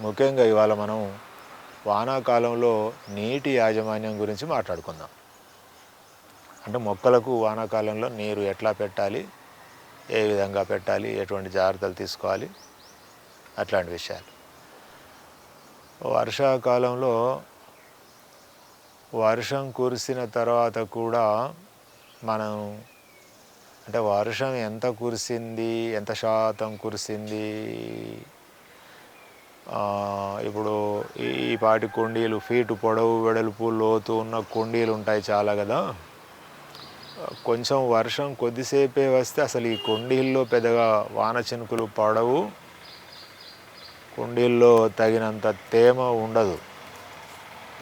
ముఖ్యంగా ఇవాళ మనం వానాకాలంలో నీటి యాజమాన్యం గురించి మాట్లాడుకుందాం. అంటే మొక్కలకు వానాకాలంలో నీరు ఎట్లా పెట్టాలి ఏ విధంగా పెట్టాలి ఎటువంటి జాగ్రత్తలు తీసుకోవాలి అట్లాంటి విషయాలు. వర్షాకాలంలో వర్షం కురిసిన తర్వాత కూడా మనం అంటే వర్షం ఎంత కురిసింది ఎంత శాతం కురిసింది ఇప్పుడు ఈ పాటి కుండీలు ఫీటు పొడవు వెడల్పు లోతు ఉన్న కుండీలు ఉంటాయి చాలా కదా. కొంచెం వర్షం కొద్దిసేపే వస్తే అసలు ఈ కుండీల్లో పెద్దగా వాన చినుకులు పడవు. కుండీల్లో తగినంత తేమ ఉండదు.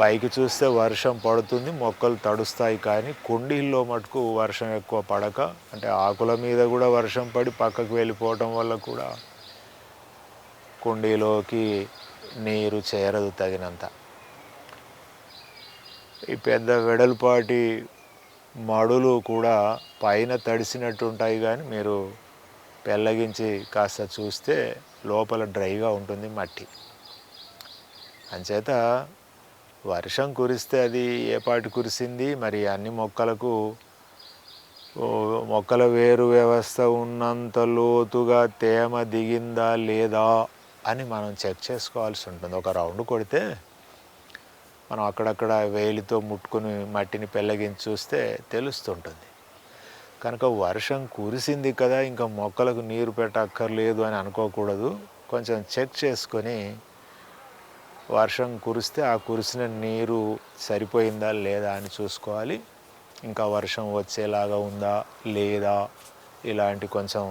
పైకి చూస్తే వర్షం పడుతుంది మొక్కలు తడుస్తాయి కానీ కుండీల్లో మటుకు వర్షం ఎక్కువ పడక అంటే ఆకుల మీద కూడా వర్షం పడి పక్కకు వెళ్ళిపోవటం వల్ల కూడా కుండీలోకి నీరు చేరదు తగినంత. ఈ పెద్ద వెడల్పాటి మడులు కూడా పైన తడిసినట్టు ఉంటాయి కానీ మీరు పెళ్ళగించి కాస్త చూస్తే లోపల డ్రైగా ఉంటుంది మట్టి. అంచేత వర్షం కురిస్తే అది ఏ పాటి కురిసింది? మరి అన్ని మొక్కలకు మొక్కల వేరు వ్యవస్థ ఉన్నంత లోతుగా తేమ దిగిందా లేదా? అని మనం చెక్ చేసుకోవాల్సి ఉంటుంది. ఒక రౌండ్ కొడితే మనం అక్కడక్కడ వేలితో ముట్టుకుని మట్టిని పెళ్ళగించి చూస్తే తెలుస్తుంటుంది. కనుక వర్షం కురిసింది కదా ఇంకా మొక్కలకు నీరు పెట్టక్కర్లేదు అని అనుకోకూడదు. కొంచెం చెక్ చేసుకొని వర్షం కురిస్తే ఆ కురిసిన నీరు సరిపోయిందా లేదా అని చూసుకోవాలి. ఇంకా వర్షం వచ్చేలాగా ఉందా లేదా ఇలాంటి కొంచెం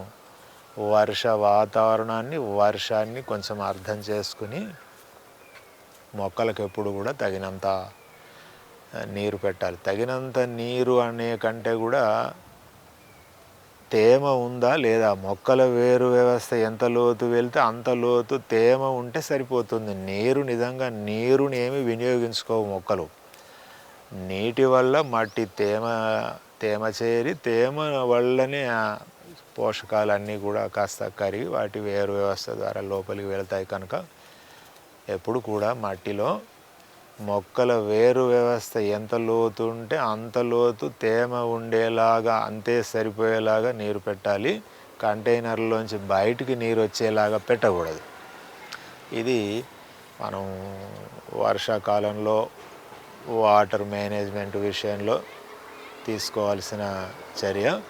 వర్ష వాతావరణాన్ని వర్షాన్ని కొంచెం అర్థం చేసుకుని మొక్కలకు ఎప్పుడు కూడా తగినంత నీరు పెట్టాలి. తగినంత నీరు అనే కంటే కూడా తేమ ఉందా లేదా? మొక్కల వేరు వ్యవస్థ ఎంత లోతు వెళ్తే అంత లోతు తేమ ఉంటే సరిపోతుంది. నీరు నిజంగా నీరుని ఏమి వినియోగించుకోవు మొక్కలు. నీటి వల్ల మట్టి తేమ తేమ చేరి తేమ వల్లనే పోషకాలన్నీ కూడా కాస్త కరిగి వాటి వేరు వ్యవస్థ ద్వారా లోపలికి వెళ్తాయి కనుక ఎప్పుడు కూడా మట్టిలో మొక్కల వేరు వ్యవస్థ ఎంత లోతు ఉంటే అంత లోతు తేమ ఉండేలాగా అంతే సరిపోయేలాగా నీరు పెట్టాలి. కంటైనర్లోంచి బయటికి నీరు వచ్చేలాగా పెట్టకూడదు. ఇది మనం వర్షాకాలంలో వాటర్ మేనేజ్మెంట్ విషయంలో తీసుకోవాల్సిన చర్య.